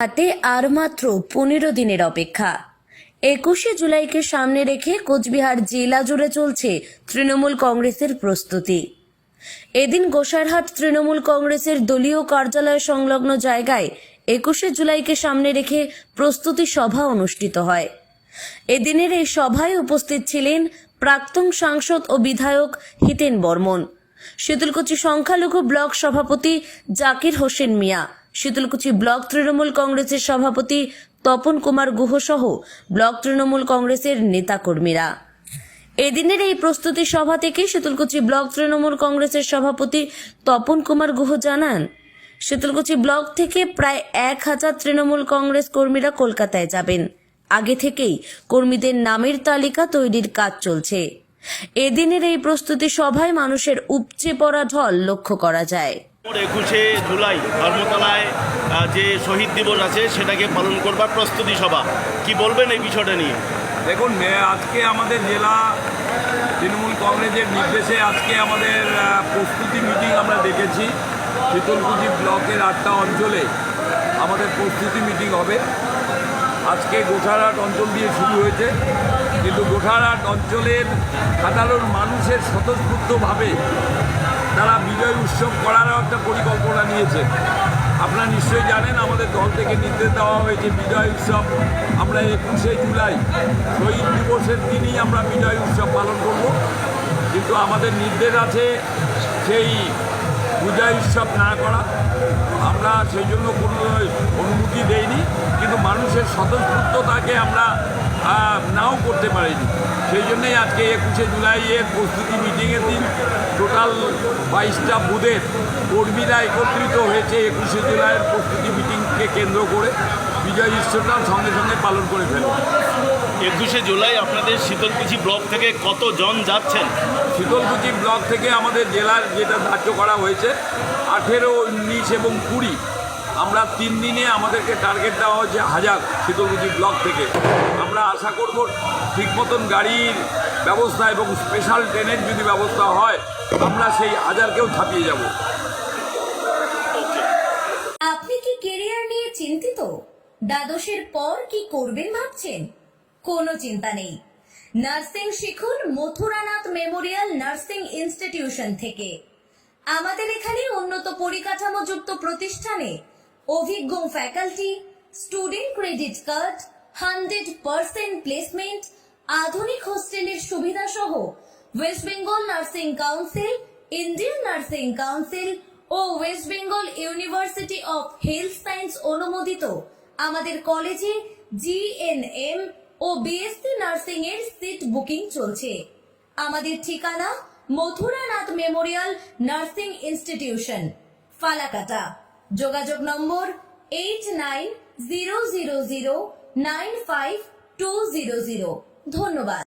হাতে আর মাত্র পনেরো দিনের অপেক্ষা। একুশে জুলাইকে সামনে রেখে কোচবিহার জেলা জুড়ে চলছে তৃণমূল কংগ্রেসের প্রস্তুতি। এদিন গোসারহাট তৃণমূল কংগ্রেসের দলীয় কার্যালয় সংলগ্ন জায়গায় একুশে জুলাইকে সামনে রেখে প্রস্তুতি সভা অনুষ্ঠিত হয়। এদিনের এই সভায় উপস্থিত ছিলেন প্রাক্তন সাংসদ ও বিধায়ক হিতেন বর্মন। শীতলকুচি সংখ্যালঘু ব্লক সভাপতি জাকির হোসেন মিয়া, শীতলকুচি ব্লক তৃণমূল কংগ্রেসের সভাপতি তপন কুমার গুহ সহ ব্লক তৃণমূল কংগ্রেসের নেতাকর্মীরা। এদিনের এই প্রস্তুতি সভা থেকে শীতলকুচি ব্লক তৃণমূল কংগ্রেসের সভাপতি তপন কুমার গুহ জানান, শীতলকুচি ব্লক থেকে প্রায় এক হাজার তৃণমূল কংগ্রেস কর্মীরা কলকাতায় যাবেন। আগে থেকেই কর্মীদের নামের তালিকা তৈরির কাজ চলছে। এদিনের এই প্রস্তুতি সভায় মানুষের উপচে পড়া ঢল লক্ষ্য করা যায়। একুশে জুলাই ধর্মতলায় যে শহীদ দিবস আছে সেটাকে পালন করবার প্রস্তুতি সভা। কি বলবেন এই বিষয়টা নিয়ে? দেখুন আজকে আমাদের জেলা তৃণমূল কংগ্রেসের নির্দেশে আজকে আমাদের প্রস্তুতি মিটিং আমরা দেখেছি শীতলকুচি ব্লকের আটটা অঞ্চলে আমাদের প্রস্তুতি মিটিং হবে। আজকে গোঠারহাট অঞ্চল দিয়ে শুরু হয়েছে। কিন্তু গোঠারহাট অঞ্চলের সাধারণ মানুষের স্বতঃস্ফূর্তভাবে তারা বিজয় উৎসব করারও একটা পরিকল্পনা নিয়েছে। আপনারা নিশ্চয়ই জানেন, আমাদের দল থেকে নির্দেশ দেওয়া হয়েছে বিজয় উৎসব। আমরা একুশে জুলাই শহীদ দিবসের দিনই আমরা বিজয় উৎসব পালন করব। কিন্তু আমাদের নির্দেশ আছে সেই বিজয় উৎসব না করা, আমরা সেই জন্য কোনো অনুমতি দেইনি, কিন্তু মানুষের স্বতঃস্ফূর্ততাকে আমরা নাও করতে পারিনি। সেই জন্যই আজকে একুশে জুলাইয়ের প্রস্তুতি মিটিংয়ের দিন, টোটাল বাইশটা বুথের কর্মীরা একত্রিত হয়েছে একুশে জুলাইয়ের প্রস্তুতি মিটিংকে কেন্দ্র করে, বিজয় উৎসবটা সঙ্গে সঙ্গে পালন করে ফেলবে একুশে জুলাই আপনাদের শীতলকুচি ব্লক থেকে কতজন যাচ্ছেন? শীতলকুচি ব্লক থেকে আমাদের জেলার যেটা ধার্য করা হয়েছে, আঠেরো, উনিশ এবং কুড়ি। আমরা তিন দিনে আমাদেরকে টার্গেট দেওয়া হয়েছে হাজার শীতলকুচি ব্লক থেকে। আমরা আশা করব ঠিক মতন গাড়ির ব্যবস্থা এবং স্পেশাল ট্রেনের যদি ব্যবস্থা হয়, আমরা সেই হাজারকেও ছাপিয়ে যাব। আপনি কি কেরিয়ার নিয়ে চিন্তিত? দ্বাদশের পর কি করবেন ভাবছেন? কোনো চিন্তা নেই। নার্সিং শিখুন মথুরানাথ মেমোরিয়াল নার্সিং ইনস্টিটিউশন থেকে। আমাদের এখানে উন্নত পরিকাঠামোযুক্ত প্রতিষ্ঠানে অভিজ্ঞ faculty, student credit card, hundred percent placement, আধুনিক হোস্টেলের সুবিধা সহ West Bengal nursing council, Indian nursing council O West Bengal university of health science অনুমোদিত আমাদের কলেজে জিএনএম ও বিএসসি নার্সিং এর সিট বুকিং চলছে। আমাদের ঠিকানা Mathuranath memorial nursing institution, Falakata. যোগাযোগ নম্বর eight nine zero zero zero nine five two zero zero ধন্যবাদ।